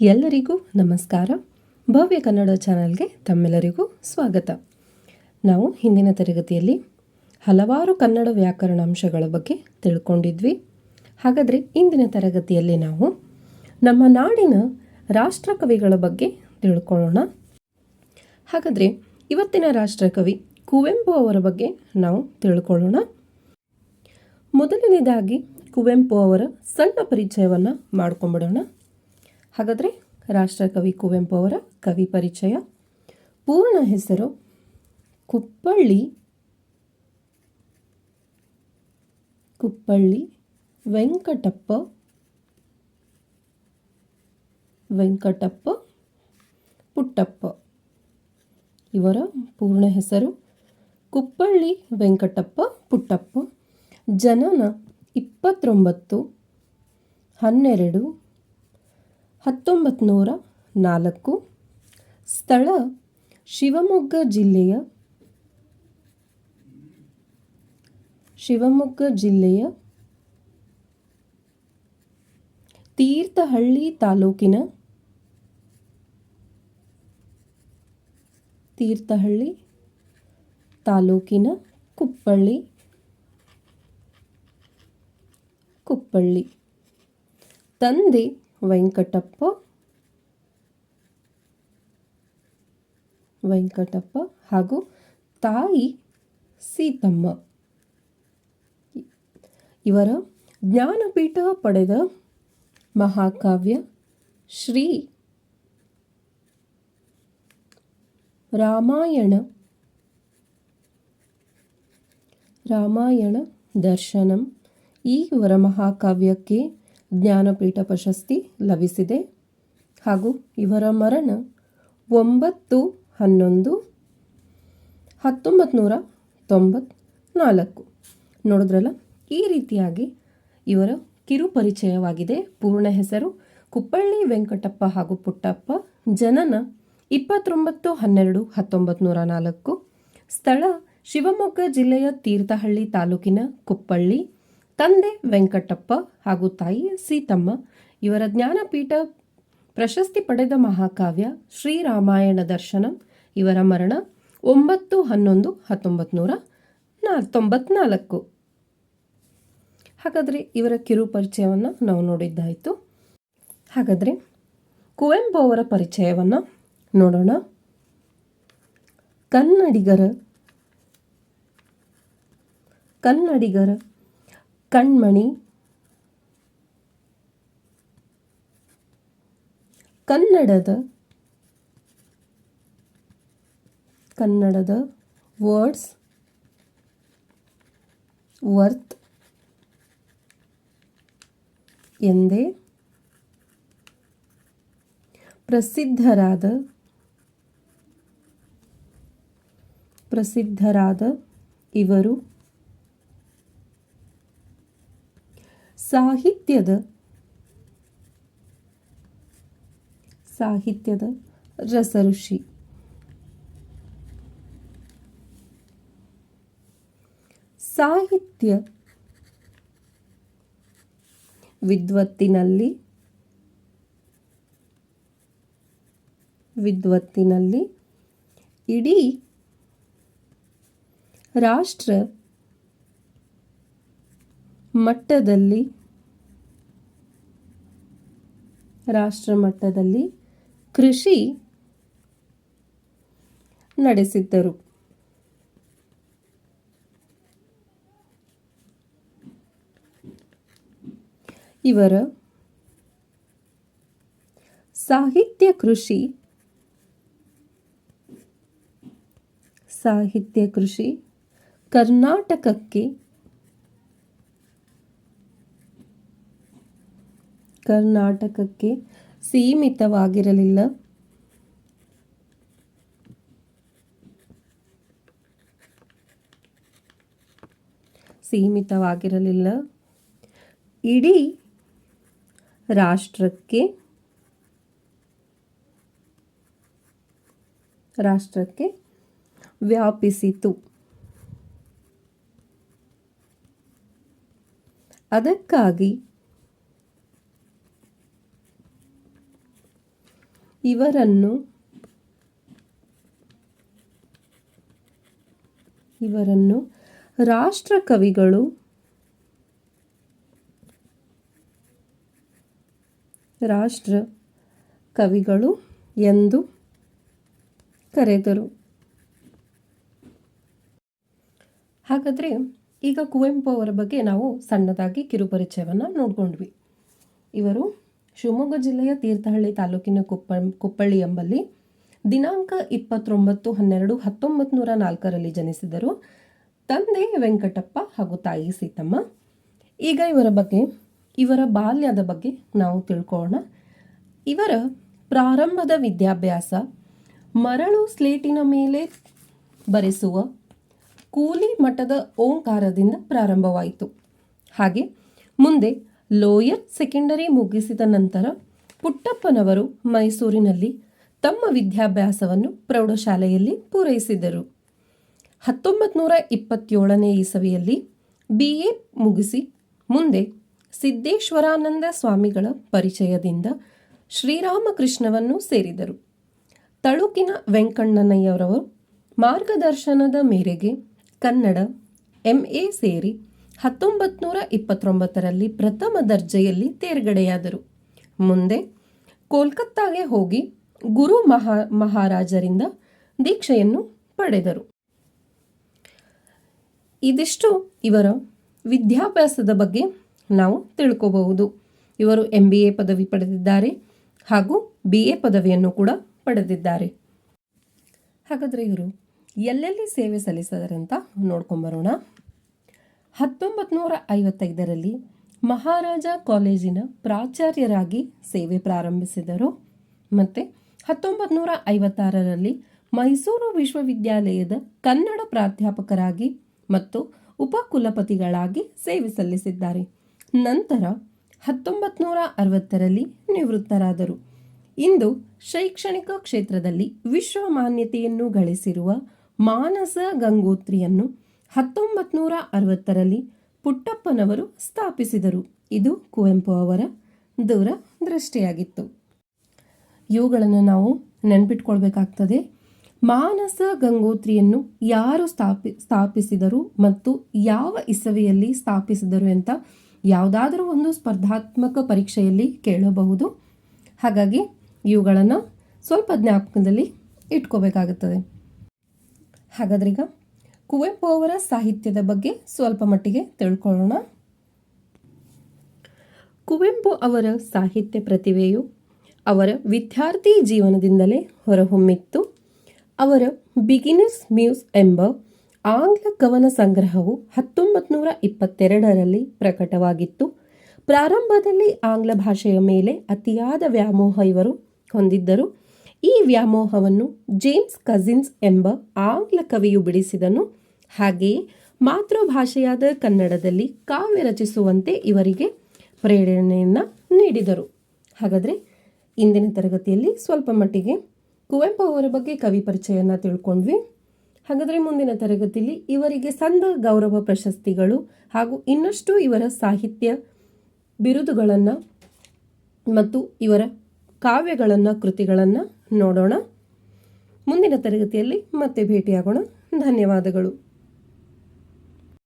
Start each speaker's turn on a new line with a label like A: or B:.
A: ಎಲ್ಲರಿಗೂ ನಮಸ್ಕಾರ. ಭವ್ಯ ಕನ್ನಡ ಚಾನಲ್ಗೆ ತಮ್ಮೆಲ್ಲರಿಗೂ ಸ್ವಾಗತ. ನಾವು ಹಿಂದಿನ ತರಗತಿಯಲ್ಲಿ ಹಲವಾರು ಕನ್ನಡ ವ್ಯಾಕರಣ ಅಂಶಗಳ ಬಗ್ಗೆ ತಿಳ್ಕೊಂಡಿದ್ವಿ. ಹಾಗಾದರೆ ಇಂದಿನ ತರಗತಿಯಲ್ಲಿ ನಾವು ನಮ್ಮ ನಾಡಿನ ರಾಷ್ಟ್ರಕವಿಗಳ ಬಗ್ಗೆ ತಿಳ್ಕೊಳ್ಳೋಣ. ಹಾಗಾದರೆ ಇವತ್ತಿನ ರಾಷ್ಟ್ರಕವಿ ಕುವೆಂಪು ಅವರ ಬಗ್ಗೆ ನಾವು ತಿಳ್ಕೊಳ್ಳೋಣ. ಮೊದಲನೇದಾಗಿ ಕುವೆಂಪು ಅವರ ಸಣ್ಣ ಪರಿಚಯವನ್ನು ಮಾಡ್ಕೊಂಬಿಡೋಣ. ಹಾಗಾದರೆ ರಾಷ್ಟ್ರಕವಿ ಕುವೆಂಪು ಅವರ ಕವಿ ಪರಿಚಯ. ಪೂರ್ಣ ಹೆಸರು ಕುಪ್ಪಳ್ಳಿ ಕುಪ್ಪಳ್ಳಿ, ವೆಂಕಟಪ್ಪ ವೆಂಕಟಪ್ಪ, ಪುಟ್ಟಪ್ಪ. ಇವರ ಪೂರ್ಣ ಹೆಸರು ಕುಪ್ಪಳ್ಳಿ, ವೆಂಕಟಪ್ಪ, ಪುಟ್ಟಪ್ಪ. ಜನನ ಇಪ್ಪತ್ತೊಂಬತ್ತು, ಹನ್ನೆರಡು ಹತ್ತೊಂಬತ್ತು ನೂರ ನಾಲ್ಕು. ಸ್ಥಳ ಶಿವಮೊಗ್ಗ ಜಿಲ್ಲೆಯ ಶಿವಮೊಗ್ಗ ಜಿಲ್ಲೆಯ ತೀರ್ಥಹಳ್ಳಿ ತಾಲೂಕಿನ ತೀರ್ಥಹಳ್ಳಿ ತಾಲೂಕಿನ ಕುಪ್ಪಳ್ಳಿ. ಕುಪ್ಪಳ್ಳಿ. ತಂದೆ ವೆಂಕಟಪ್ಪ. ವೆಂಕಟಪ್ಪ ಹಾಗೂ ತಾಯಿ ಸೀತಮ್ಮ. ಇವರ ಜ್ಞಾನಪೀಠ ಪಡೆದ ಮಹಾಕಾವ್ಯ ಶ್ರೀ ರಾಮಾಯಣ. ರಾಮಾಯಣ ದರ್ಶನಂ ಈ ಇವರ ಮಹಾಕಾವ್ಯಕ್ಕೆ ಜ್ಞಾನಪೀಠ ಪ್ರಶಸ್ತಿ ಲಭಿಸಿದೆ. ಹಾಗೂ ಇವರ ಮರಣ ಒಂಬತ್ತು, ಹನ್ನೊಂದು ಹತ್ತೊಂಬತ್ತು ನೂರ ತೊಂಬತ್ನಾಲ್ಕು. ನೋಡಿದ್ರಲ್ಲ, ಈ ರೀತಿಯಾಗಿ ಇವರ ಕಿರು ಪರಿಚಯವಾಗಿದೆ ಪೂರ್ಣ ಹೆಸರು ಕುಪ್ಪಳ್ಳಿ ವೆಂಕಟಪ್ಪ ಹಾಗೂ ಪುಟ್ಟಪ್ಪ. ಜನನ ಇಪ್ಪತ್ತೊಂಬತ್ತು, ಹನ್ನೆರಡು ಹತ್ತೊಂಬತ್ತು ನೂರ ನಾಲ್ಕು. ಸ್ಥಳ ಶಿವಮೊಗ್ಗ ಜಿಲ್ಲೆಯ ತೀರ್ಥಹಳ್ಳಿ ತಾಲೂಕಿನ ಕುಪ್ಪಳ್ಳಿ. ತಂದೆ ವೆಂಕಟಪ್ಪ ಹಾಗೂ ತಾಯಿ ಸೀತಮ್ಮ, ಇವರ ಜ್ಞಾನಪೀಠ ಪ್ರಶಸ್ತಿ ಪಡೆದ ಮಹಾಕಾವ್ಯ ಶ್ರೀರಾಮಾಯಣ ದರ್ಶನ, ಇವರ ಮರಣ ಒಂಬತ್ತು ಹನ್ನೊಂದು ಹತ್ತೊಂಬತ್ತು ನೂರ ತೊಂಬತ್ನಾಲ್ಕು. ಹಾಗಾದರೆ ಇವರ ಕಿರು ಪರಿಚಯವನ್ನು ನಾವು ನೋಡಿದ್ದಾಯಿತು. ಹಾಗಾದರೆ ಕುವೆಂಪು ಅವರ ಪರಿಚಯವನ್ನು ನೋಡೋಣ. ಕನ್ನಡಿಗರ ಕನ್ನಡಿಗರ ಕಣ್ಮಣಿ. ಕನ್ನಡದ ಕನ್ನಡದ ವರ್ಡ್ಸ್ ವರ್ತ್ ಎಂದೇ ಪ್ರಸಿದ್ಧರಾದ ಪ್ರಸಿದ್ಧರಾದ ಇವರು. ಸಾಹಿತ್ಯದ ಸಾಹಿತ್ಯದ ರಸಋಷಿ. ಸಾಹಿತ್ಯ ವಿದ್ವತ್ತಿನಲ್ಲಿ ವಿದ್ವತ್ತಿನಲ್ಲಿ ಇಡೀ ರಾಷ್ಟ್ರ ಮಟ್ಟದಲ್ಲಿ ರಾಷ್ಟ್ರ ಮಟ್ಟದಲ್ಲಿ ಕೃಷಿ ನಡೆಸಿದ್ದರು. ಇವರ ಸಾಹಿತ್ಯ ಕೃಷಿ ಸಾಹಿತ್ಯ ಕೃಷಿ ಕರ್ನಾಟಕಕ್ಕೆ ಕರ್ನಾಟಕಕ್ಕೆ ಸೀಮಿತವಾಗಿರಲಿಲ್ಲ. ಸೀಮಿತವಾಗಿರಲಿಲ್ಲ. ಇಡೀ ರಾಷ್ಟ್ರಕ್ಕೆ ರಾಷ್ಟ್ರಕ್ಕೆ ವ್ಯಾಪಿಸಿತು. ಅದಕ್ಕಾಗಿ ಇವರನ್ನು ಇವರನ್ನು ರಾಷ್ಟ್ರಕವಿಗಳು ರಾಷ್ಟ್ರ ಕವಿಗಳು ಎಂದು ಕರೆದರು. ಹಾಗಾದರೆ ಈಗ ಕುವೆಂಪು ಅವರ ಬಗ್ಗೆ ನಾವು ಸಣ್ಣದಾಗಿ ಕಿರುಪರಿಚಯವನ್ನು ನೋಡ್ಕೊಂಡ್ವಿ. ಇವರು ಶಿವಮೊಗ್ಗ ಜಿಲ್ಲೆಯ ತೀರ್ಥಹಳ್ಳಿ ತಾಲೂಕಿನ ಕುಪ್ಪ ಕುಪ್ಪಳ್ಳಿ ಎಂಬಲ್ಲಿ ದಿನಾಂಕ ಇಪ್ಪತ್ತೊಂಬತ್ತು ಹನ್ನೆರಡು ಹತ್ತೊಂಬತ್ತು ನೂರ ನಾಲ್ಕರಲ್ಲಿ ಜನಿಸಿದರು ತಂದೆ ವೆಂಕಟಪ್ಪ ಹಾಗೂ ತಾಯಿ ಸೀತಮ್ಮ. ಈಗ ಇವರ ಬಗ್ಗೆ, ಇವರ ಬಾಲ್ಯದ ಬಗ್ಗೆ ನಾವು ತಿಳ್ಕೊಳ್ಳೋಣ. ಇವರ ಪ್ರಾರಂಭದ ವಿದ್ಯಾಭ್ಯಾಸ, ಮರಳು ಸ್ಲೇಟಿನ ಮೇಲೆ ಬರೆಸುವ ಕೂಲಿ ಮಠದ ಓಂಕಾರದಿಂದ ಪ್ರಾರಂಭವಾಯಿತು. ಹಾಗೆ ಮುಂದೆ ಲೋಯರ್ ಸೆಕೆಂಡರಿ ಮುಗಿಸಿದ ನಂತರ ಪುಟ್ಟಪ್ಪನವರು ಮೈಸೂರಿನಲ್ಲಿ ತಮ್ಮ ವಿದ್ಯಾಭ್ಯಾಸವನ್ನು ಪ್ರೌಢಶಾಲೆಯಲ್ಲಿ ಪೂರೈಸಿದರು. ಹತ್ತೊಂಬತ್ತು ನೂರ ಇಪ್ಪತ್ತೇಳನೇ ಇಸವಿಯಲ್ಲಿ ಬಿ ಎ ಮುಗಿಸಿ ಮುಂದೆ ಸಿದ್ದೇಶ್ವರಾನಂದ ಸ್ವಾಮಿಗಳ ಪರಿಚಯದಿಂದ ಶ್ರೀರಾಮಕೃಷ್ಣವನ್ನು ಸೇರಿದರು. ತಳುಕಿನ ವೆಂಕಣ್ಣನಯ್ಯರವರು ಮಾರ್ಗದರ್ಶನದ ಮೇರೆಗೆ ಕನ್ನಡ ಎಂ ಎ ಸೇರಿ ಹತ್ತೊಂಬತ್ತು ನೂರ ಇಪ್ಪತ್ತೊಂಬತ್ತರಲ್ಲಿ ಪ್ರಥಮ ದರ್ಜೆಯಲ್ಲಿ ತೇರ್ಗಡೆಯಾದರು. ಮುಂದೆ ಕೋಲ್ಕತ್ತಾಗೆ ಹೋಗಿ ಗುರು ಮಹಾ ಮಹಾರಾಜರಿಂದ ದೀಕ್ಷೆಯನ್ನು ಪಡೆದರು. ಇದಿಷ್ಟು ಇವರ ವಿದ್ಯಾಭ್ಯಾಸದ ಬಗ್ಗೆ ನಾವು ತಿಳ್ಕೋಬಹುದು. ಇವರು ಎಂ ಬಿ ಎ ಪದವಿ ಪಡೆದಿದ್ದಾರೆ ಹಾಗೂ ಬಿ ಎ ಪದವಿಯನ್ನು ಕೂಡ ಪಡೆದಿದ್ದಾರೆ. ಹಾಗಾದರೆ ಇವರು ಎಲ್ಲೆಲ್ಲಿ ಸೇವೆ ಸಲ್ಲಿಸಿದಾರೆ ಅಂತ ನೋಡ್ಕೊಂಬರೋಣ. ಹತ್ತೊಂಬತ್ತು ನೂರ ಐವತ್ತೈದರಲ್ಲಿ ಮಹಾರಾಜ ಕಾಲೇಜಿನ ಪ್ರಾಚಾರ್ಯರಾಗಿ ಸೇವೆ ಪ್ರಾರಂಭಿಸಿದರು. ಮತ್ತು ಹತ್ತೊಂಬತ್ತು ನೂರ ಐವತ್ತಾರರಲ್ಲಿ ಮೈಸೂರು ವಿಶ್ವವಿದ್ಯಾಲಯದ ಕನ್ನಡ ಪ್ರಾಧ್ಯಾಪಕರಾಗಿ ಮತ್ತು ಉಪಕುಲಪತಿಗಳಾಗಿ ಸೇವೆ ಸಲ್ಲಿಸಿದ್ದಾರೆ. ನಂತರ ಹತ್ತೊಂಬತ್ತು ನೂರ ಅರವತ್ತರಲ್ಲಿ ನಿವೃತ್ತರಾದರು. ಇಂದು ಶೈಕ್ಷಣಿಕ ಕ್ಷೇತ್ರದಲ್ಲಿ ವಿಶ್ವ ಮಾನ್ಯತೆಯನ್ನು ಗಳಿಸಿರುವ ಮಾನಸ ಗಂಗೋತ್ರಿಯನ್ನು ಹತ್ತೊಂಬತ್ತು ನೂರ ಅರವತ್ತರಲ್ಲಿ ಪುಟ್ಟಪ್ಪನವರು ಸ್ಥಾಪಿಸಿದರು. ಇದು ಕುವೆಂಪು ಅವರ ದೂರ ದೃಷ್ಟಿಯಾಗಿತ್ತು. ಇವುಗಳನ್ನು ನಾವು ನೆನ್ಪಿಟ್ಕೊಳ್ಬೇಕಾಗ್ತದೆ. ಮಾನಸ ಗಂಗೋತ್ರಿಯನ್ನು ಯಾರು ಸ್ಥಾಪಿ, ಸ್ಥಾಪಿಸಿದರು ಮತ್ತು ಯಾವ ಇಸವಿಯಲ್ಲಿ ಸ್ಥಾಪಿಸಿದರು ಅಂತ ಯಾವುದಾದರೂ ಒಂದು ಸ್ಪರ್ಧಾತ್ಮಕ ಪರೀಕ್ಷೆಯಲ್ಲಿ ಕೇಳಬಹುದು. ಹಾಗಾಗಿ ಇವುಗಳನ್ನು ಸ್ವಲ್ಪ ಜ್ಞಾಪಕದಲ್ಲಿ ಇಟ್ಕೋಬೇಕಾಗುತ್ತದೆ. ಹಾಗಾದ್ರೆ ಈಗ ಕುವೆಂಪು ಅವರ ಸಾಹಿತ್ಯದ ಬಗ್ಗೆ ಸ್ವಲ್ಪ ಮಟ್ಟಿಗೆ ತಿಳ್ಕೊಳ್ಳೋಣ. ಕುವೆಂಪು ಅವರ ಸಾಹಿತ್ಯ ಪ್ರತಿಭೆಯು ಅವರ ವಿದ್ಯಾರ್ಥಿ ಜೀವನದಿಂದಲೇ ಹೊರಹೊಮ್ಮಿತ್ತು. ಅವರ ಬಿಗಿನರ್ಸ್ ಮ್ಯೂಸ್ ಎಂಬ ಆಂಗ್ಲ ಕವನ ಸಂಗ್ರಹವು ಹತ್ತೊಂಬತ್ತು ನೂರ ಇಪ್ಪತ್ತೆರಡರಲ್ಲಿ ಪ್ರಕಟವಾಗಿತ್ತು. ಪ್ರಾರಂಭದಲ್ಲಿ ಆಂಗ್ಲ ಭಾಷೆಯ ಮೇಲೆ ಅತಿಯಾದ ವ್ಯಾಮೋಹ ಇವರು ಹೊಂದಿದ್ದರು. ಈ ವ್ಯಾಮೋಹವನ್ನು ಜೇಮ್ಸ್ ಕಜಿನ್ಸ್ ಎಂಬ ಆಂಗ್ಲ ಕವಿಯು ಬಿಡಿಸಿದನು. ಹಾಗೆಯೇ ಮಾತೃಭಾಷೆಯಾದ ಕನ್ನಡದಲ್ಲಿ ಕಾವ್ಯ ರಚಿಸುವಂತೆ ಇವರಿಗೆ ಪ್ರೇರಣೆಯನ್ನು ನೀಡಿದರು. ಹಾಗಾದರೆ ಇಂದಿನ ತರಗತಿಯಲ್ಲಿ ಸ್ವಲ್ಪ ಮಟ್ಟಿಗೆ ಕುವೆಂಪು ಅವರ ಬಗ್ಗೆ ಕವಿ ಪರಿಚಯನ ತಿಳ್ಕೊಂಡ್ವಿ. ಹಾಗಾದರೆ ಮುಂದಿನ ತರಗತಿಯಲ್ಲಿ ಇವರಿಗೆ ಸಂದ ಗೌರವ ಪ್ರಶಸ್ತಿಗಳು ಹಾಗೂ ಇನ್ನಷ್ಟು ಇವರ ಸಾಹಿತ್ಯ ಬಿರುದುಗಳನ್ನು ಮತ್ತು ಇವರ ಕಾವ್ಯಗಳನ್ನು ಕೃತಿಗಳನ್ನು ನೋಡೋಣ. ಮುಂದಿನ ತರಗತಿಯಲ್ಲಿ ಮತ್ತೆ ಭೇಟಿಯಾಗೋಣ. ಧನ್ಯವಾದಗಳು.